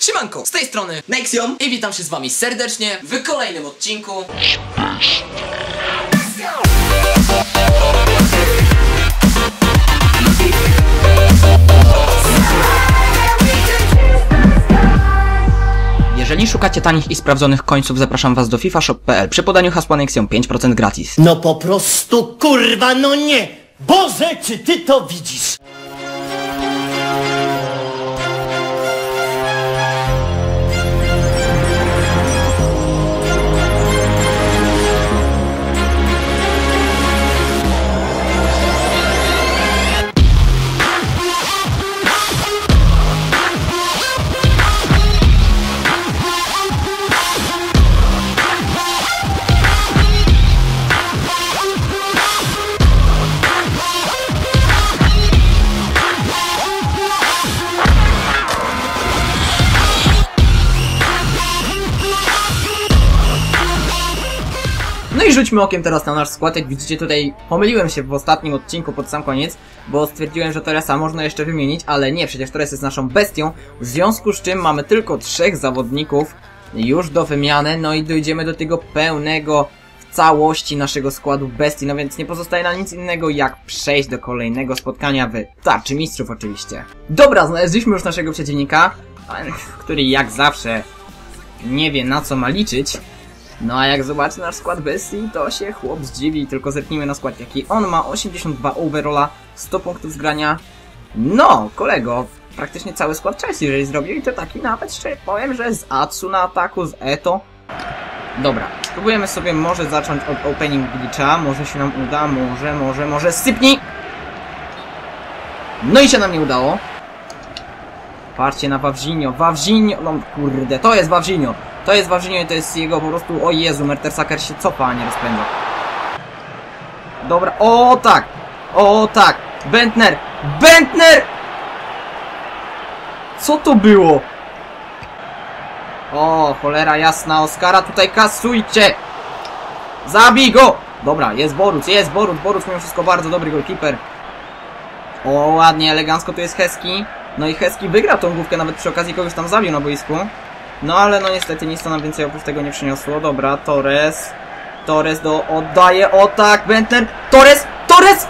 Siemanko, z tej strony Nexion i witam się z wami serdecznie w kolejnym odcinku szukacie tanich i sprawdzonych końców, zapraszam was do fifashop.pl przy podaniu hasła Nexion 5% gratis. No po prostu kurwa, no nie! Boże, czy ty to widzisz? Rzućmy okiem teraz na nasz skład. Jak widzicie tutaj pomyliłem się w ostatnim odcinku pod sam koniec, bo stwierdziłem, że Torresa można jeszcze wymienić, ale nie, przecież Torres jest naszą bestią, w związku z czym mamy tylko trzech zawodników już do wymiany, no i dojdziemy do tego pełnego w całości naszego składu bestii, no więc nie pozostaje nam nic innego jak przejść do kolejnego spotkania w Tarczy Mistrzów oczywiście. Dobra, znaleźliśmy już naszego przeciwnika, który jak zawsze nie wie na co ma liczyć, no a jak zobaczy nasz skład bestii, to się chłop zdziwi, tylko zerknijmy na skład jaki on ma, 82 overalla, 100 punktów zgrania. No, kolego, praktycznie cały skład Chelsea, jeżeli zrobił i to taki nawet szczerze powiem, że z Atsu na ataku, z Eto. Dobra, spróbujemy sobie może zacząć od opening glitcha, może się nam uda, może, może, może, sypnij! No i się nam nie udało. Patrzcie na Wawzinio, Wawzinio, no kurde, to jest Wawzinio. To jest i to jest jego po prostu, o Jezu, Mertersacker się cofa, a nie rozpędza. Dobra, o tak, o tak, Bentner, Bentner! Co to było? O, cholera jasna, Oskara tutaj kasujcie! Zabij go! Dobra, jest Boruc, jest Boruc, Boruc mimo wszystko bardzo dobry goalkeeper. O, ładnie, elegancko tu jest Heski. No i Heski wygrał tą główkę, nawet przy okazji kogoś tam zabił na boisku. No ale no niestety nic to nam więcej oprócz tego nie przyniosło. Dobra, Torres. Torres do oddaje, o tak, Bentner. Torres, Torres!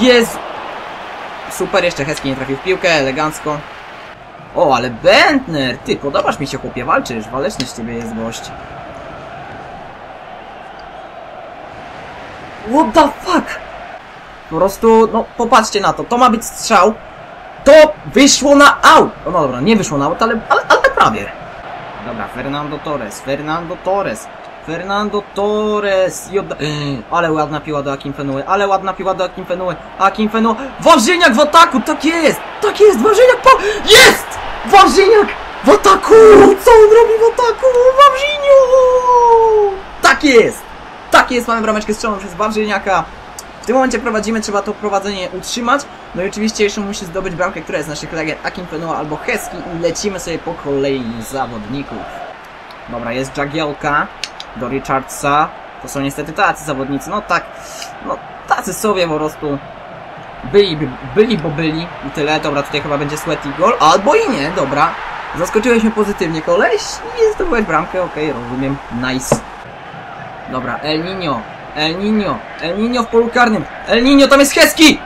Jest! Super, jeszcze Heski nie trafił w piłkę, elegancko. O, ale Bentner! Ty, podobasz mi się chłopie, walczysz, waleczny z ciebie jest gość. What the fuck? Po prostu, no popatrzcie na to, to ma być strzał. To wyszło na out! No dobra, nie wyszło na out, ale, ale, ale prawie. Dobra, Fernando Torres, Fernando Torres, Fernando Torres i odda... Ale ładna piła do Akinfenue, ale ładna piła do Akinfenue, Akinfenue, Wawrzyniak w ataku, tak jest, tak jest, Wawrzyniak, po... Jest! Wawrzyniak w ataku! Co on robi w ataku? Wawrzyniu! Tak jest! Tak jest, mamy brameczkę strzeloną przez Wawrzyniaka. W tym momencie prowadzimy, trzeba to prowadzenie utrzymać. No i oczywiście jeszcze musi zdobyć bramkę, która jest z naszych legend Akinfenua albo Heski i lecimy sobie po kolei zawodników. Dobra, jest Jagielka do Richardsa. To są niestety tacy zawodnicy, no tak, no tacy sobie po prostu byli, by- byli, bo byli i tyle. Dobra, tutaj chyba będzie sweaty goal, albo i nie, dobra. Zaskoczyłeś mnie pozytywnie, koleś i zdobyłeś bramkę, okej, rozumiem, nice. Dobra, El Nino, El Nino, El Nino w polu karnym, El Nino, tam jest Heski!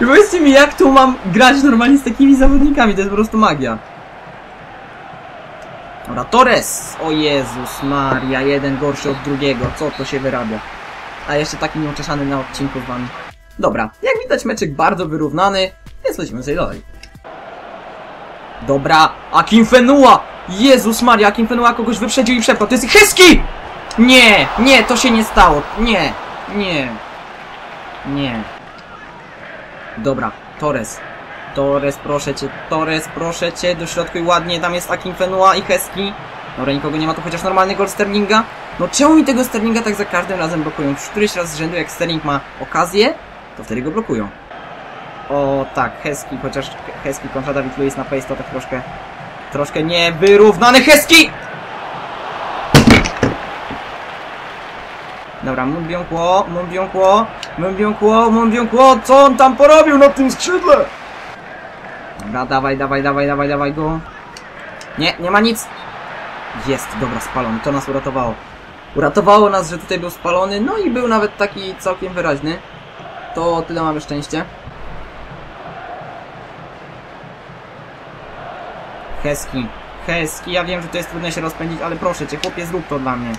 I powiedzcie mi, jak tu mam grać normalnie z takimi zawodnikami, to jest po prostu magia. Dobra, Torres! O Jezus Maria, jeden gorszy od drugiego, co to się wyrabia? A jeszcze taki nieuczeszany na odcinku z wami. Dobra, jak widać meczyk bardzo wyrównany, więc lecimy sobie dalej. Dobra, Akinfenua! Jezus Maria, Akinfenua kogoś wyprzedził i przepchał. To jest Heski! Nie, nie, to się nie stało. Nie, nie, nie. Dobra, Torres. Torres, proszę cię, Torres, proszę cię, do środku i ładnie, tam jest Akinfenua i Heski. Dobra, nikogo nie ma, to chociaż normalny gol Sterlinga. No czemu mi tego Sterlinga tak za każdym razem blokują? Już któryś raz z rzędu, jak Sterling ma okazję, to wtedy go blokują. O tak, Heski, chociaż Heski kontra David Luiz na pace to tak troszkę, troszkę niewyrównany Heski! Dobra, Munbiąkło, Munbiąkło, Munbiąkło, Munbiąkło, co on tam porobił na tym skrzydle? Dobra, dawaj, dawaj, dawaj, dawaj, dawaj go. Nie, nie ma nic. Jest, dobra, spalony, to nas uratowało. Uratowało nas, że tutaj był spalony, no i był nawet taki całkiem wyraźny. To tyle mamy szczęście. Heski, Heski, ja wiem, że to jest trudno się rozpędzić, ale proszę cię, chłopie, zrób to dla mnie.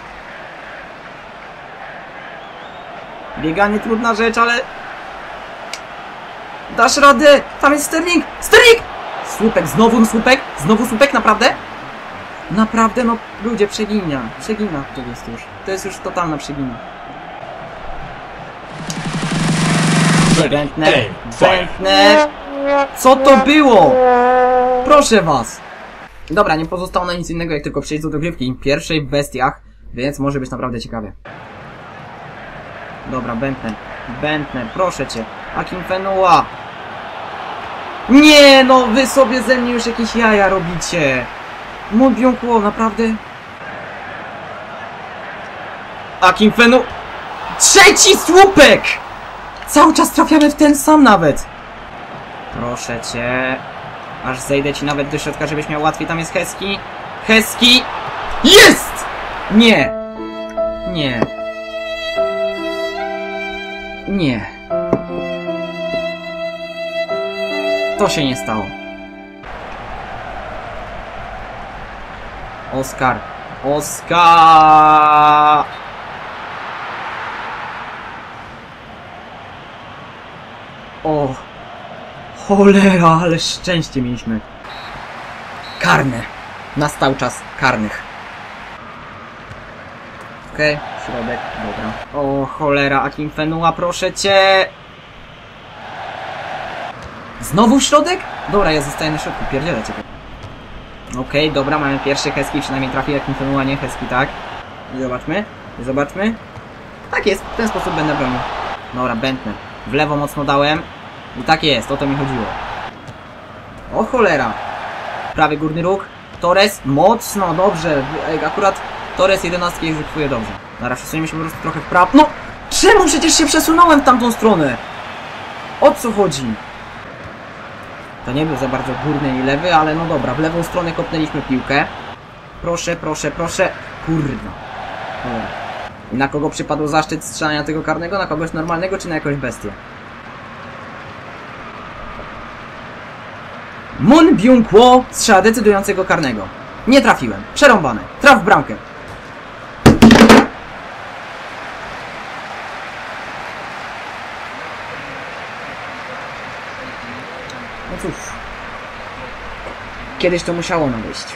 Bieganie trudna rzecz, ale... Dasz radę! Tam jest Sterling! Sterling! Słupek, znowu słupek? Znowu słupek, naprawdę? Naprawdę, no ludzie, przegina. Przegina to jest już. To jest już totalna przegina. Bentner, Bentner. Co to było? Proszę was. Dobra, nie pozostało na nic innego, jak tylko przejść do dogrywki pierwszej w bestiach, więc może być naprawdę ciekawie. Dobra, Bentner. Bentner, proszę cię. Akim Fenua. Nie, no wy sobie ze mnie już jakieś jaja robicie. Kło, naprawdę? Akim Fenu... Trzeci słupek! Cały czas trafiamy w ten sam nawet. Proszę cię. Aż zejdę ci nawet do środka, żebyś miał łatwiej. Tam jest Heski. Heski! Jest! Nie. Nie. Nie. To się nie stało. Oskar. Oskar! O! Cholera, ale szczęście mieliśmy. Karne. Nastał czas karnych. Okej, środek, dobra. O cholera, Akim Fenua, proszę cię! Znowu środek? Dobra, ja zostaję na środku, pierdzielę cię. Okej, dobra, mamy pierwszy Heski, przynajmniej trafi Akim Fenua, nie Heski, tak? I zobaczmy, i zobaczmy. Tak jest, w ten sposób będę bronił. Dobra, Bentner. W lewo mocno dałem. I tak jest, o to mi chodziło. O cholera! Prawy górny róg. Torres, mocno, dobrze. Akurat Torres 11 egzekwuje dobrze. Dobra, przesuniemy się po prostu trochę w prawo. No! Czemu przecież się przesunąłem w tamtą stronę? O co chodzi? To nie był za bardzo górny i lewy, ale no dobra, w lewą stronę kopnęliśmy piłkę. Proszę, proszę, proszę. Kurwa. I na kogo przypadł zaszczyt strzelania tego karnego? Na kogoś normalnego czy na jakąś bestię? Mun Byung-Kwo strzela decydującego karnego. Nie trafiłem. Przerąbane. Traf w bramkę. No cóż. Kiedyś to musiało nadejść.